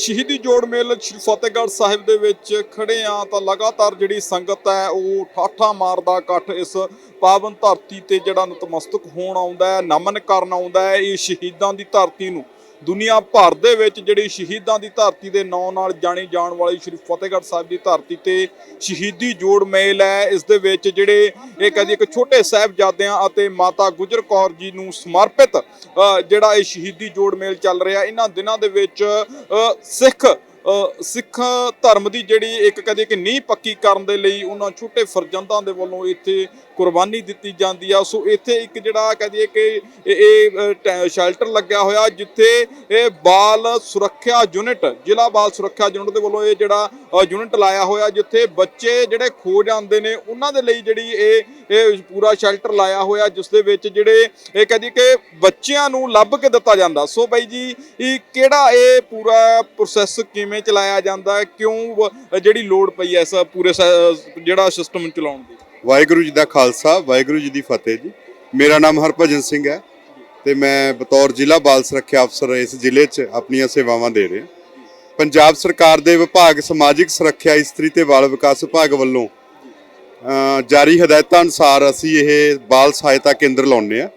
ਸ਼ਹੀਦੀ ਜੋੜ ਮੇਲ ਸ਼੍ਰੀ ਫਤਿਹਗੜ੍ਹ ਸਾਹਿਬ ਦੇ ਵਿੱਚ ਖੜੇ ਆ। ਤਾਂ ਲਗਾਤਾਰ ਜਿਹੜੀ ਸੰਗਤ ਹੈ, ਉਹ ਠਾਠਾ ਮਾਰਦਾ ਇਕੱਠ ਇਸ ਪਾਵਨ ਧਰਤੀ ਤੇ ਜਿਹੜਾ ਨਤਮਸਤਕ ਹੋਣ ਆਉਂਦਾ ਹੈ, ਨਮਨ ਕਰਨ ਆਉਂਦਾ ਹੈ, ਇਹ ਸ਼ਹੀਦਾਂ ਦੀ ਧਰਤੀ ਨੂੰ। ਦੁਨੀਆ ਭਰ ਦੇ ਵਿੱਚ ਜਿਹੜੀ ਸ਼ਹੀਦਾਂ ਦੀ ਧਰਤੀ ਦੇ ਨਾਂ ਨਾਲ ਜਾਣੀ ਜਾਣ ਵਾਲੀ ਸ਼੍ਰੀ ਫਤਿਹਗੜ੍ਹ ਸਾਹਿਬ ਦੀ ਧਰਤੀ ਤੇ ਸ਼ਹੀਦੀ ਜੋੜ ਮੇਲ ਹੈ। ਇਸ ਦੇ ਵਿੱਚ ਜਿਹੜੇ ਇਹ ਕਹਦੀ ਇੱਕ ਛੋਟੇ ਸਾਹਿਬਜ਼ਾਦਿਆਂ ਅਤੇ ਮਾਤਾ ਗੁਜਰ ਕੌਰ ਜੀ ਨੂੰ ਸਮਰਪਿਤ ਜਿਹੜਾ ਇਹ ਸ਼ਹੀਦੀ ਜੋੜ ਮੇਲ ਚੱਲ ਰਿਹਾ, ਇਹਨਾਂ ਦਿਨਾਂ ਦੇ ਵਿੱਚ ਸਿੱਖ ਸਿੱਖ ਧਰਮ ਦੀ ਜਿਹੜੀ ਇੱਕ ਕਦੇ ਕਿ ਨੀਂਹ ਪੱਕੀ ਕਰਨ ਦੇ ਲਈ ਉਹਨਾਂ ਛੋਟੇ ਫਰਜ਼ੰਦਾਂ ਦੇ ਵੱਲੋਂ ਇੱਥੇ ਕੁਰਬਾਨੀ ਦਿੱਤੀ ਜਾਂਦੀ ਆ। ਸੋ ਇੱਥੇ ਇੱਕ ਜਿਹੜਾ ਕਹਦੀਏ ਕਿ ਇਹ- ਟੈ- ਸ਼ੈਲਟਰ ਲੱਗਿਆ ਹੋਇਆ ਜਿੱਥੇ ਇਹ ਬਾਲ ਸੁਰੱਖਿਆ ਯੂਨਿਟ, ਜ਼ਿਲ੍ਹਾ ਬਾਲ ਸੁਰੱਖਿਆ ਯੂਨਿਟ ਦੇ ਵੱਲੋਂ ਇਹ ਜਿਹੜਾ ਯੂਨਿਟ ਲਾਇਆ ਹੋਇਆ ਜਿੱਥੇ ਬੱਚੇ ਜਿਹੜੇ ਖੋ ਜਾਂਦੇ ਨੇ ਉਹਨਾਂ ਦੇ ਲਈ ਜਿਹੜੀ ਇਹ ਇਹ ਪੂਰਾ ਸ਼ੈਲਟਰ ਲਾਇਆ ਹੋਇਆ ਜਿਸ ਦੇ ਵਿੱਚ ਜਿਹੜੇ ਇਹ ਕਹਦੀ ਕਿ ਬੱਚਿਆਂ ਨੂੰ ਲੱਭ ਕੇ ਦਿੱਤਾ ਜਾਂਦਾ। ਸੋ ਬਾਈ ਜੀ, ਇਹ ਕਿਹੜਾ ਇਹ ਪੂਰਾ ਪ੍ਰੋਸੈਸ ਕਿਵੇਂ ਚਲਾਇਆ ਜਾਂਦਾ ਹੈ? ਕਿਉਂ ਜਿਹੜੀ ਲੋੜ ਪਈ ਐ ਇਸ ਪੂਰੇ ਜਿਹੜਾ ਸਿਸਟਮ ਚਲਾਉਣ ਦੀ? ਵਾਹਿਗੁਰੂ ਜੀ ਦਾ ਖਾਲਸਾ, ਵਾਹਿਗੁਰੂ ਜੀ ਦੀ ਫਤਿਹ ਜੀ। ਮੇਰਾ ਨਾਮ ਹਰਭਜਨ ਸਿੰਘ ਹੈ ਤੇ ਮੈਂ ਬਤੌਰ ਜ਼ਿਲ੍ਹਾ ਬਾਲ ਸੁਰੱਖਿਆ ਅਫਸਰ ਇਸ ਜ਼ਿਲ੍ਹੇ 'ਚ ਆਪਣੀਆਂ ਸੇਵਾਵਾਂ ਦੇ ਰਿਹਾ। ਪੰਜਾਬ ਸਰਕਾਰ ਦੇ ਵਿਭਾਗ ਸਮਾਜਿਕ ਸੁਰੱਖਿਆ, ਇਸਤਰੀ ਤੇ ਬਾਲ ਵਿਕਾਸ ਵਿਭਾਗ ਵੱਲੋਂ ਜਾਰੀ ਹਦਾਇਤਾਂ ਅਨੁਸਾਰ ਅਸੀਂ ਇਹ ਬਾਲ ਸਹਾਇਤਾ ਕੇਂਦਰ ਲਾਉਂਦੇ ਆ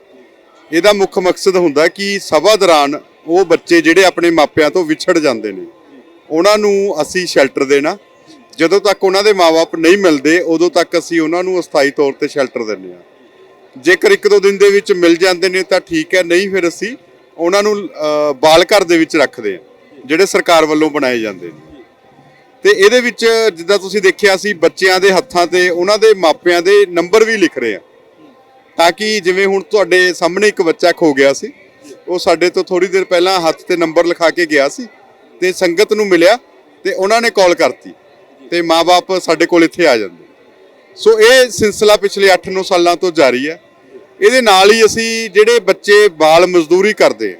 ਇਹਦਾ ਮੁੱਖ ਮਕਸਦ ਹੁੰਦਾ ਕਿ ਸਭਾ ਦੌਰਾਨ ਉਹ ਬੱਚੇ ਜਿਹੜੇ ਆਪਣੇ ਮਾਪਿਆਂ ਤੋਂ ਵਿਛੜ ਜਾਂਦੇ ਨੇ ਉਹਨਾਂ ਨੂੰ ਅਸੀਂ ਸ਼ੈਲਟਰ ਦੇਣਾ। ਜਦੋਂ ਤੱਕ ਉਹਨਾਂ ਦੇ ਮਾਪੇ ਨਹੀਂ ਮਿਲਦੇ, ਉਦੋਂ ਤੱਕ ਅਸੀਂ ਉਹਨਾਂ ਨੂੰ ਅਸਥਾਈ ਤੌਰ ਤੇ ਸ਼ੈਲਟਰ ਦਿੰਦੇ ਆ ਜੇਕਰ ਇੱਕ ਦੋ ਦਿਨ ਦੇ ਵਿੱਚ ਮਿਲ ਜਾਂਦੇ ਨੇ ਤਾਂ ਠੀਕ ਹੈ, ਨਹੀਂ ਫਿਰ ਅਸੀਂ ਉਹਨਾਂ ਨੂੰ ਬਾਲ ਘਰ ਦੇ ਵਿੱਚ ਰੱਖਦੇ ਆ ਜਿਹੜੇ ਸਰਕਾਰ ਵੱਲੋਂ ਬਣਾਏ ਜਾਂਦੇ ਨੇ। ਤੇ ਇਹਦੇ ਵਿੱਚ ਜਿੱਦਾਂ ਤੁਸੀਂ ਦੇਖਿਆ ਸੀ, ਬੱਚਿਆਂ ਦੇ ਹੱਥਾਂ ਤੇ ਉਹਨਾਂ ਦੇ ਮਾਪਿਆਂ ਦੇ ਨੰਬਰ ਵੀ ਲਿਖ ਰਹੇ ਆ। ਤਾਂ ਕਿ ਜਿਵੇਂ ਹੁਣ ਤੁਹਾਡੇ ਸਾਹਮਣੇ ਇੱਕ ਬੱਚਾ ਖੋ ਗਿਆ ਸੀ, ਉਹ ਸਾਡੇ ਤੋਂ ਥੋੜੀ ਦੇਰ ਪਹਿਲਾਂ ਹੱਥ ਤੇ ਨੰਬਰ ਲਿਖਾ ਕੇ ਗਿਆ ਸੀ। ਤੇ ਸੰਗਤ ਨੂੰ ਮਿਲਿਆ ਤੇ ਉਹਨਾਂ ਨੇ ਕਾਲ ਕਰਤੀ ਤੇ ਮਾਪੇ ਸਾਡੇ ਕੋਲ ਇੱਥੇ ਆ ਜਾਂਦੇ। ਸੋ ਇਹ ਸਿਲਸਿਲਾ ਪਿਛਲੇ 8-9 ਸਾਲਾਂ ਤੋਂ ਜਾਰੀ ਹੈ। ਇਹਦੇ ਨਾਲ ਹੀ ਅਸੀਂ ਜਿਹੜੇ ਬੱਚੇ ਬਾਲ ਮਜ਼ਦੂਰੀ ਕਰਦੇ ਆ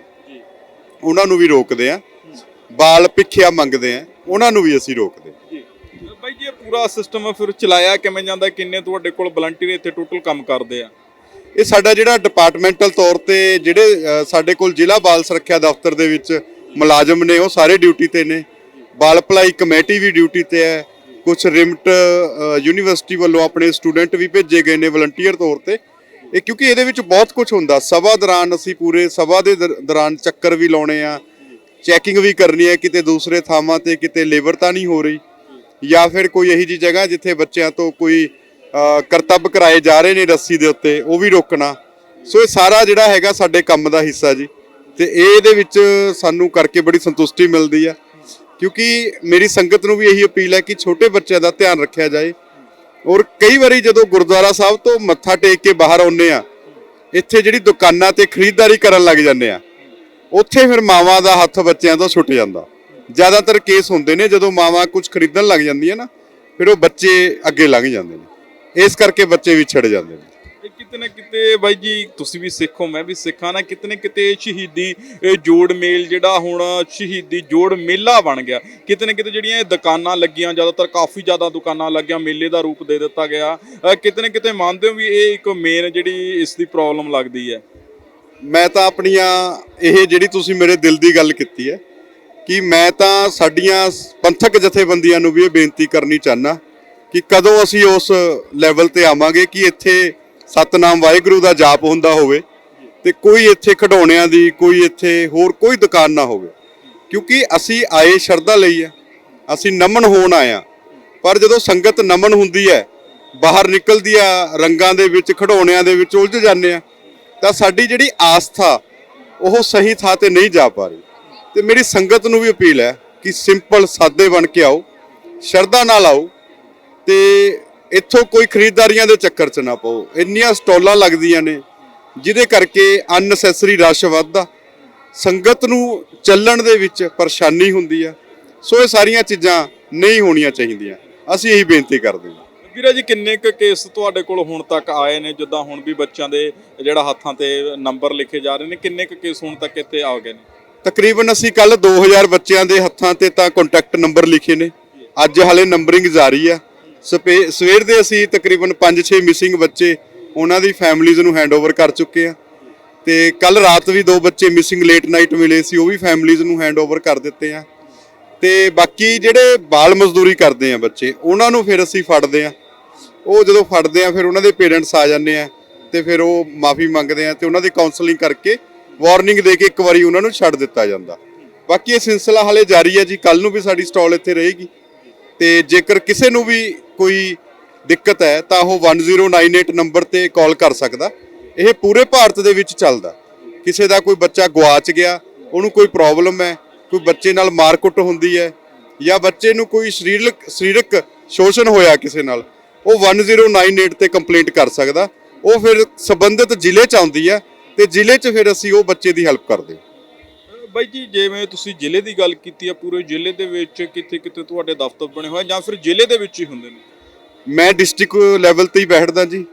ਉਹਨਾਂ ਨੂੰ ਵੀ ਰੋਕਦੇ ਆ ਬਾਲ ਭਿੱਖਿਆ ਮੰਗਦੇ ਆ ਉਹਨਾਂ ਨੂੰ ਵੀ ਅਸੀਂ ਰੋਕਦੇ ਹਾਂ। ਬਾਈ ਜੀ ਇਹ ਪੂਰਾ ਸਿਸਟਮ ਫਿਰ ਚਲਾਇਆ ਕਿਵੇਂ ਜਾਂਦਾ ਕਿੰਨੇ ਤੁਹਾਡੇ ਕੋਲ ਵਲੰਟੀਅਰ ਇੱਥੇ ਟੋਟਲ ਕੰਮ ਕਰਦੇ ਆ? ਇਹ ਸਾਡਾ ਜਿਹੜਾ ਡਿਪਾਰਟਮੈਂਟਲ ਤੌਰ ਤੇ ਜਿਹੜੇ ਸਾਡੇ ਕੋਲ ਜ਼ਿਲ੍ਹਾ ਬਾਲ ਸੁਰੱਖਿਆ ਦਫ਼ਤਰ ਦੇ ਵਿੱਚ ਮੁਲਾਜ਼ਮ ਨੇ ਉਹ ਸਾਰੇ ਡਿਊਟੀ ਤੇ ਨੇ। ਬਾਲ ਭਲਾਈ ਕਮੇਟੀ ਵੀ ਡਿਊਟੀ ਤੇ ਹੈ। ਕੁਝ ਰਿਮਟ ਯੂਨੀਵਰਸਿਟੀ ਵੱਲੋਂ ਆਪਣੇ ਸਟੂਡੈਂਟ ਵੀ ਭੇਜੇ ਗਏ ਨੇ ਵਲੰਟੀਅਰ ਤੌਰ ਤੇ। ਇਹ ਕਿਉਂਕਿ ਇਹਦੇ ਵਿੱਚ ਬਹੁਤ ਕੁਝ ਹੁੰਦਾ। ਸਭਾ ਦੌਰਾਨ ਅਸੀਂ ਪੂਰੇ ਸਭਾ ਦੇ ਦਰ- ਦੌਰਾਨ ਚੱਕਰ ਵੀ ਲਾਉਣੇ ਆ ਚੈਕਿੰਗ ਵੀ ਕਰਨੀ ਹੈ ਕਿਤੇ ਦੂਸਰੇ ਥਾਵਾਂ ਤੇ ਕਿਤੇ ਲੇਬਰ ਤਾਂ ਨਹੀਂ ਹੋ ਰਹੀ ਜਾਂ ਫਿਰ ਕੋਈ ਇਹੀ ਜੀ ਜਗ੍ਹਾ ਜਿੱਥੇ ਬੱਚਿਆਂ ਤੋਂ ਕੋਈ ਅ, ਕਰਤੱਵ ਕਰਾਏ ਜਾ ਰਹੇ ਨੇ ਰੱਸੀ ਦੇ ਉੱਤੇ ਉਹ ਵੀ ਰੋਕਣਾ। ਸੋ ਇਹ ਸਾਰਾ ਜਿਹੜਾ ਹੈਗਾ ਸਾਡੇ ਕੰਮ ਦਾ ਹਿੱਸਾ ਜੀ। ਤੇ ਇਹਦੇ ਵਿੱਚ ਸਾਨੂੰ ਕਰਕੇ ਬੜੀ ਸੰਤੁਸ਼ਟੀ ਮਿਲਦੀ ਆ। ਕਿਉਂਕਿ ਮੇਰੀ ਸੰਗਤ ਨੂੰ ਵੀ ਇਹੀ ਅਪੀਲ ਹੈ ਕਿ ਛੋਟੇ ਬੱਚਿਆਂ ਦਾ ਧਿਆਨ ਰੱਖਿਆ ਜਾਏ। ਔਰ ਕਈ ਵਾਰੀ ਜਦੋਂ ਗੁਰਦੁਆਰਾ ਸਾਹਿਬ ਤੋਂ ਮੱਥਾ ਟੇਕ ਕੇ ਬਾਹਰ ਆਉਂਦੇ ਆ, ਇੱਥੇ ਜਿਹੜੀ ਦੁਕਾਨਾਂ ਤੇ ਖਰੀਦਦਾਰੀ ਕਰਨ ਲੱਗ ਜਾਂਦੇ ਆ, ਉੱਥੇ ਫਿਰ ਮਾਵਾਂ ਦਾ ਹੱਥ ਬੱਚਿਆਂ ਤੋਂ ਛੁੱਟ ਜਾਂਦਾ। ਜ਼ਿਆਦਾਤਰ ਕੇਸ ਹੁੰਦੇ ਨੇ ਜਦੋਂ ਮਾਵਾਂ ਕੁਝ ਖਰੀਦਣ ਲੱਗ ਜਾਂਦੀਆਂ ਨਾ, ਫਿਰ ਉਹ ਬੱਚੇ ਅੱਗੇ ਲੰਘ ਜਾਂਦੇ ਨੇ। ਇਸ ਕਰਕੇ ਬੱਚੇ ਵੀ ਵਿਛੜ ਜਾਂਦੇ ਨੇ। ਕਿਤੇ ਨਾ ਕਿਤੇ ਬਾਈ ਜੀ, ਤੁਸੀਂ ਵੀ ਸਿੱਖੋ, ਮੈਂ ਵੀ ਸਿੱਖਾਂ ਨਾ ਕਿਤੇ ਨਾ ਕਿਤੇ ਸ਼ਹੀਦੀ, ਇਹ ਜੋੜ ਮੇਲ ਜਿਹੜਾ ਹੁਣ ਸ਼ਹੀਦੀ ਜੋੜ ਮੇਲਾ ਬਣ ਗਿਆ। ਕਿਤੇ ਨਾ ਕਿਤੇ ਜਿਹੜੀਆਂ ਇਹ ਦੁਕਾਨਾਂ ਲੱਗੀਆਂ, ਜ਼ਿਆਦਾਤਰ ਕਾਫੀ ਜ਼ਿਆਦਾ ਦੁਕਾਨਾਂ ਲੱਗੀਆਂ, ਮੇਲੇ ਦਾ ਰੂਪ ਦੇ ਦਿੱਤਾ ਗਿਆ। ਕਿਤੇ ਨਾ ਕਿਤੇ ਮੰਨਦੇ ਹੋ ਵੀ ਇਹ ਇੱਕ ਮੇਨ ਜਿਹੜੀ ਇਸ ਦੀ ਪ੍ਰੋਬਲਮ ਲੱਗਦੀ ਹੈ? ਮੈਂ ਤਾਂ ਆਪਣੀਆਂ, ਇਹ ਜਿਹੜੀ ਤੁਸੀਂ ਮੇਰੇ ਦਿਲ ਦੀ ਗੱਲ ਕੀਤੀ ਹੈ, ਕਿ ਮੈਂ ਤਾਂ ਸਾਡੀਆਂ ਪੰਥਕ ਜਥੇਬੰਦੀਆਂ ਨੂੰ ਵੀ ਇਹ ਬੇਨਤੀ ਕਰਨੀ ਚਾਹਨਾ ਕਿ ਕਦੋਂ ਅਸੀਂ ਉਸ ਲੈਵਲ ਤੇ ਆਵਾਂਗੇ ਕਿ ਇੱਥੇ ਸਤਨਾਮ ਵਾਹਿਗੁਰੂ ਦਾ ਜਾਪ ਹੁੰਦਾ ਹੋਵੇ ਤੇ ਕੋਈ ਇੱਥੇ ਖਿਡੌਣਿਆਂ ਦੀ, ਕੋਈ ਇੱਥੇ ਹੋਰ ਕੋਈ ਦੁਕਾਨ ਨਾ ਹੋਵੇ। ਕਿਉਂਕਿ ਅਸੀਂ ਆਏ ਸ਼ਰਧਾ ਲਈ ਹੈ ਅਸੀਂ ਨਮਨ ਹੋਣ ਆਇਆ ਪਰ ਜਦੋਂ ਸੰਗਤ ਨਮਨ ਹੁੰਦੀ ਹੈ, ਬਾਹਰ ਨਿਕਲਦੀ ਆ, ਰੰਗਾਂ ਦੇ ਵਿੱਚ, ਖਿਡੌਣਿਆਂ ਦੇ ਵਿੱਚ ਉਲਝ ਜਾਂਦੇ ਆ, ਤਾਂ ਸਾਡੀ ਜਿਹੜੀ ਆਸਥਾ, ਉਹ ਸਹੀ ਥਾਂ ਤੇ ਨਹੀਂ ਜਾ ਪਾ ਰਹੀ। ਤੇ ਮੇਰੀ ਸੰਗਤ ਨੂੰ ਵੀ ਅਪੀਲ ਹੈ ਕਿ ਸਿੰਪਲ ਸਾਦੇ ਬਣ ਕੇ ਆਓ, ਸ਼ਰਧਾ ਨਾਲ ਆਓ ਤੇ ਇੱਥੋਂ ਕੋਈ ਖਰੀਦਦਾਰੀਆਂ ਦੇ ਚੱਕਰ 'ਚ ਨਾ ਪਾਓ। ਇੰਨੀਆਂ ਸਟਾਲਾਂ ਲੱਗਦੀਆਂ ਨੇ ਜਿਹਦੇ ਕਰਕੇ ਅਨਨੈਸੈਸਰੀ ਰਸ਼ ਵੱਧਦਾ। ਸੰਗਤ ਨੂੰ ਚੱਲਣ ਦੇ ਵਿੱਚ ਪਰੇਸ਼ਾਨੀ ਹੁੰਦੀ ਆ। ਸੋ ਇਹ ਸਾਰੀਆਂ ਚੀਜ਼ਾਂ ਨਹੀਂ ਹੋਣੀਆਂ ਚਾਹੀਦੀਆਂ। ਅਸੀਂ ਇਹੀ ਬੇਨਤੀ ਕਰਦੇ ਹਾਂ। ਵੀਰਾ ਜੀ ਕਿੰਨੇ ਕੁ ਕੇਸ ਤੁਹਾਡੇ ਕੋਲ ਹੁਣ ਤੱਕ ਆਏ ਨੇ? ਜਿੱਦਾਂ ਹੁਣ ਵੀ ਬੱਚਿਆਂ ਦੇ ਜਿਹੜਾ ਹੱਥਾਂ ਤੇ ਨੰਬਰ ਲਿਖੇ ਜਾ ਰਹੇ ਨੇ ਕਿੰਨੇ ਕੁ ਕੇਸ ਹੁਣ ਤੱਕ ਇੱਥੇ ਆ ਗਏ ਨੇ? ਤਕਰੀਬਨ ਅਸੀਂ ਕੱਲ 2000 ਬੱਚਿਆਂ ਦੇ ਹੱਥਾਂ ਤੇ ਤਾਂ ਕੰਟੈਕਟ ਨੰਬਰ ਲਿਖੇ ਨੇ। ਅੱਜ ਹਾਲੇ ਨੰਬਰਿੰਗ ਜਾਰੀ ਆ। ਸਪੇ- ਸਵੇਰ ਦੇ ਅਸੀਂ ਤਕਰੀਬਨ 5-6 ਮਿਸਿੰਗ ਬੱਚੇ ਉਹਨਾਂ ਦੀ ਫੈਮਿਲੀਜ਼ ਨੂੰ ਹੈਂਡਓਵਰ ਕਰ ਚੁੱਕੇ ਆ ਤੇ ਕੱਲ ਰਾਤ ਵੀ ਦੋ ਬੱਚੇ ਮਿਸਿੰਗ ਲੇਟ ਨਾਈਟ ਮਿਲੇ ਸੀ, ਉਹ ਵੀ ਫੈਮਿਲੀਜ਼ ਨੂੰ ਹੈਂਡਓਵਰ ਕਰ ਦਿੱਤੇ ਆ ਤੇ ਬਾਕੀ ਜਿਹੜੇ ਬਾਲ ਮਜ਼ਦੂਰੀ ਕਰਦੇ ਆ ਬੱਚੇ, ਉਹਨਾਂ ਨੂੰ ਫਿਰ ਅਸੀਂ ਫੜਦੇ ਆ ਉਹ ਜਦੋਂ ਫੜਦੇ ਆ ਫਿਰ ਉਹਨਾਂ ਦੇ ਪੇਰੈਂਟਸ ਆ ਜਾਂਦੇ ਆ ਤੇ ਫਿਰ ਉਹ ਮਾਫੀ ਮੰਗਦੇ ਆ ਤੇ ਉਹਨਾਂ ਦੀ ਕਾਉਂਸਲਿੰਗ ਕਰਕੇ ਵਾਰਨਿੰਗ ਦੇ ਕੇ ਇੱਕ ਵਾਰੀ ਉਹਨਾਂ ਨੂੰ ਛੱਡ ਦਿੱਤਾ ਜਾਂਦਾ। ਬਾਕੀ ਇਹ ਸਿਲਸਿਲਾ ਹਾਲੇ ਜਾਰੀ ਹੈ ਜੀ ਕੱਲ ਨੂੰ ਵੀ ਸਾਡੀ ਸਟਾਲ ਇੱਥੇ ਰਹੇਗੀ। ਤੇ ਜੇਕਰ ਕਿਸੇ ਨੂੰ ਵੀ ਕੋਈ ਦਿੱਕਤ ਹੈ ਤਾਂ ਉਹ 1098 ਨੰਬਰ ਤੇ ਕਾਲ ਕਰ ਸਕਦਾ। ਇਹ ਪੂਰੇ ਭਾਰਤ ਦੇ ਵਿੱਚ ਚੱਲਦਾ। ਕਿਸੇ ਦਾ ਕੋਈ ਬੱਚਾ ਗਵਾਚ ਗਿਆ, ਉਹਨੂੰ ਕੋਈ ਪ੍ਰੋਬਲਮ ਹੈ, ਕੋਈ ਬੱਚੇ ਨਾਲ ਮਾਰਕੁੱਟ ਹੁੰਦੀ ਹੈ ਜਾਂ ਬੱਚੇ ਨੂੰ ਕੋਈ ਸਰੀਰਕ ਸਰੀਰਕ ਸ਼ੋਸ਼ਣ ਹੋਇਆ ਕਿਸੇ ਨਾਲ, ਉਹ 1098 ਤੇ ਕੰਪਲੇਂਟ ਕਰ ਸਕਦਾ। ਉਹ ਫਿਰ ਸੰਬੰਧਿਤ ਜ਼ਿਲ੍ਹੇ ਚ ਆਉਂਦੀ ਹੈ ਤੇ ਜ਼ਿਲ੍ਹੇ ਚ ਫਿਰ ਅਸੀਂ ਉਹ ਬੱਚੇ ਦੀ ਹੈਲਪ ਕਰਦੇ ਹਾਂ। ਬਾਈ ਜੀ, ਜਿਵੇਂ ਤੁਸੀਂ ਜ਼ਿਲ੍ਹੇ ਦੀ ਗੱਲ ਕੀਤੀ ਆ, ਪੂਰੇ ਜ਼ਿਲ੍ਹੇ ਦੇ ਵਿੱਚ ਕਿੱਥੇ ਕਿੱਥੇ ਤੁਹਾਡੇ ਦਫ਼ਤਰ ਬਣੇ ਹੋਏ ਜਾਂ ਫਿਰ ਜ਼ਿਲ੍ਹੇ ਦੇ ਵਿੱਚ ਹੀ ਹੁੰਦੇ ਨੇ? ਮੈਂ ਡਿਸਟ੍ਰਿਕਟ ਲੈਵਲ ਤੇ ਹੀ ਬੈਠਦਾ ਜੀ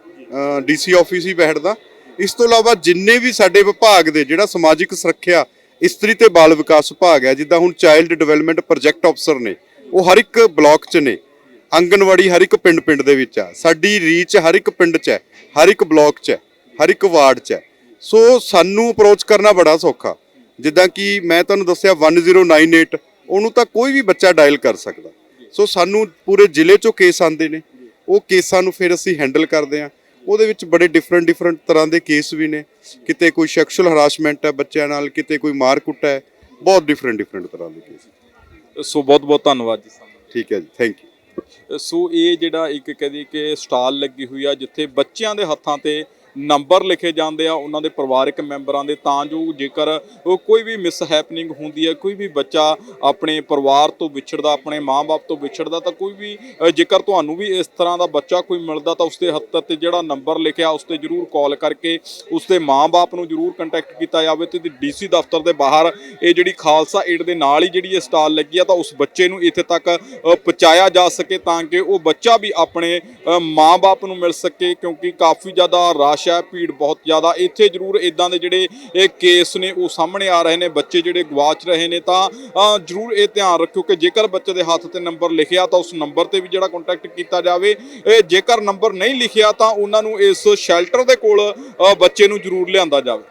ਡੀਸੀ ਆਫਿਸ ਹੀ ਬੈਠਦਾ। ਇਸ ਤੋਂ ਇਲਾਵਾ ਜਿੰਨੇ ਵੀ ਸਾਡੇ ਵਿਭਾਗ ਦੇ ਜਿਹੜਾ ਸਮਾਜਿਕ ਸੁਰੱਖਿਆ, ਇਸਤਰੀ ਤੇ ਬਾਲ ਵਿਕਾਸ ਵਿਭਾਗ ਹੈ, ਜਿੱਦਾਂ ਹੁਣ ਚਾਈਲਡ ਡਿਵੈਲਪਮੈਂਟ ਪ੍ਰੋਜੈਕਟ ਅਫਸਰ ਨੇ, ਉਹ ਹਰ ਇੱਕ ਬਲਾਕ 'ਚ ਨੇ। ਆਂਗਨਵਾੜੀ ਹਰ ਇੱਕ ਪਿੰਡ-ਪਿੰਡ ਦੇ ਵਿੱਚ ਆ। ਸਾਡੀ ਰੀਚ ਹਰ ਇੱਕ ਪਿੰਡ 'ਚ ਹੈ, ਹਰ ਇੱਕ ਬਲਾਕ 'ਚ ਹੈ, ਹਰ ਇੱਕ ਵਾਰਡ 'ਚ ਹੈ। ਸੋ ਸਾਨੂੰ ਅਪਰੋਚ ਕਰਨਾ ਬੜਾ ਸੌਖਾ। ਜਿੱਦਾਂ ਕਿ ਮੈਂ ਤੁਹਾਨੂੰ ਦੱਸਿਆ 1098 ਉਹਨੂੰ ਤਾਂ ਕੋਈ ਵੀ ਬੱਚਾ ਡਾਇਲ ਕਰ ਸਕਦਾ। ਸੋ ਸਾਨੂੰ ਪੂਰੇ ਜ਼ਿਲ੍ਹੇ 'ਚੋਂ ਕੇਸ ਆਉਂਦੇ ਨੇ। ਉਹ ਕੇਸਾਂ ਨੂੰ ਫਿਰ ਅਸੀਂ ਹੈਂਡਲ ਕਰਦੇ ਹਾਂ। ਉਹਦੇ ਵਿੱਚ ਬੜੇ ਡਿਫਰੈਂਟ ਡਿਫਰੈਂਟ ਤਰ੍ਹਾਂ ਦੇ ਕੇਸ ਵੀ ਨੇ। ਕਿਤੇ ਕੋਈ ਸੈਕਸ਼ੂਅਲ ਹਰਾਸਮੈਂਟ ਹੈ ਬੱਚਿਆਂ ਨਾਲ ਕਿਤੇ ਕੋਈ ਮਾਰ ਕੁੱਟ ਹੈ। ਬਹੁਤ ਡਿਫਰੈਂਟ ਡਿਫਰੈਂਟ ਤਰ੍ਹਾਂ ਦੇ ਕੇਸ ਸੋ ਬਹੁਤ ਬਹੁਤ ਧੰਨਵਾਦ ਜੀ ਸਾਨੂੰ ਠੀਕ ਹੈ ਜੀ ਥੈਂਕ ਯੂ ਸੋ ਇਹ ਜਿਹੜਾ ਇੱਕ ਕਹਦੀ ਕਿ ਸਟਾਲ ਲੱਗੀ ਹੋਈ ਆ ਜਿੱਥੇ ਬੱਚਿਆਂ ਦੇ ਹੱਥਾਂ ਤੇ ਨੰਬਰ ਲਿਖੇ ਜਾਂਦੇ ਆ ਉਹਨਾਂ ਦੇ ਪਰਿਵਾਰਕ ਮੈਂਬਰਾਂ ਦੇ ਤਾਂ ਜੋ ਜੇਕਰ ਕੋਈ ਵੀ ਮਿਸ ਹੈਪਨਿੰਗ ਹੁੰਦੀ ਹੈ ਕੋਈ ਵੀ ਬੱਚਾ ਆਪਣੇ ਪਰਿਵਾਰ ਤੋਂ ਵਿਛੜਦਾ ਆਪਣੇ ਮਾਪੇ ਤੋਂ ਵਿਛੜਦਾ ਤਾਂ ਕੋਈ ਵੀ ਜੇਕਰ ਤੁਹਾਨੂੰ ਵੀ ਇਸ ਤਰ੍ਹਾਂ ਦਾ ਬੱਚਾ ਕੋਈ ਮਿਲਦਾ ਤਾਂ ਉਸਦੇ ਹੱਥ ਤੇ ਜਿਹੜਾ ਨੰਬਰ ਲਿਖਿਆ ਉਸ ਤੇ ਜਰੂਰ ਕਾਲ ਕਰਕੇ ਉਸਦੇ ਮਾਪੇ ਨੂੰ ਜਰੂਰ ਕੰਟੈਕਟ ਕੀਤਾ ਜਾਵੇ ਤੇ ਡੀਸੀ ਦਫ਼ਤਰ ਦੇ ਬਾਹਰ ਇਹ ਜਿਹੜੀ ਖਾਲਸਾ ਏਡ ਦੇ ਨਾਲ ਹੀ ਜਿਹੜੀ ਇਹ ਸਟਾਲ ਲੱਗੀ ਆ ਤਾਂ ਉਸ ਬੱਚੇ ਨੂੰ ਇੱਥੇ ਤੱਕ ਪਹੁੰਚਾਇਆ ਜਾ ਸਕੇ ਤਾਂ ਕਿ ਉਹ ਬੱਚਾ ਵੀ ਆਪਣੇ ਅ, ਮਾਂ-ਬਾਪ ਨੂੰ ਮਿਲ ਸਕੇ ਕਿਉਂਕਿ ਕਾਫੀ ਜ਼ਿਆਦਾ ਰਾਸ਼ ਹੈ ਭੀੜ ਬਹੁਤ ਜ਼ਿਆਦਾ। ਇੱਥੇ ਜ਼ਰੂਰ ਇਦਾਂ ਦੇ ਜਿਹੜੇ ਇਹ ਕੇਸ ਨੇ, ਉਹ ਸਾਹਮਣੇ ਆ ਰਹੇ ਨੇ। ਬੱਚੇ ਜਿਹੜੇ ਗਵਾਚ ਰਹੇ ਨੇ ਤਾਂ ਜ਼ਰੂਰ ਇਹ ਧਿਆਨ ਰੱਖਿਓ ਕਿ ਜੇਕਰ ਬੱਚੇ ਦੇ ਹੱਥ ਤੇ ਨੰਬਰ ਲਿਖਿਆ ਤਾਂ ਉਸ ਨੰਬਰ ਤੇ ਵੀ ਜਿਹੜਾ ਕੰਟੈਕਟ ਕੀਤਾ ਜਾਵੇ। ਇਹ ਜੇਕਰ ਨੰਬਰ ਨਹੀਂ ਲਿਖਿਆ ਤਾਂ ਉਹਨਾਂ ਨੂੰ ਇਸ ਸ਼ੈਲਟਰ ਦੇ ਕੋਲ ਬੱਚੇ ਨੂੰ ਜ਼ਰੂਰ ਲਿਆਂਦਾ ਜਾਵੇ।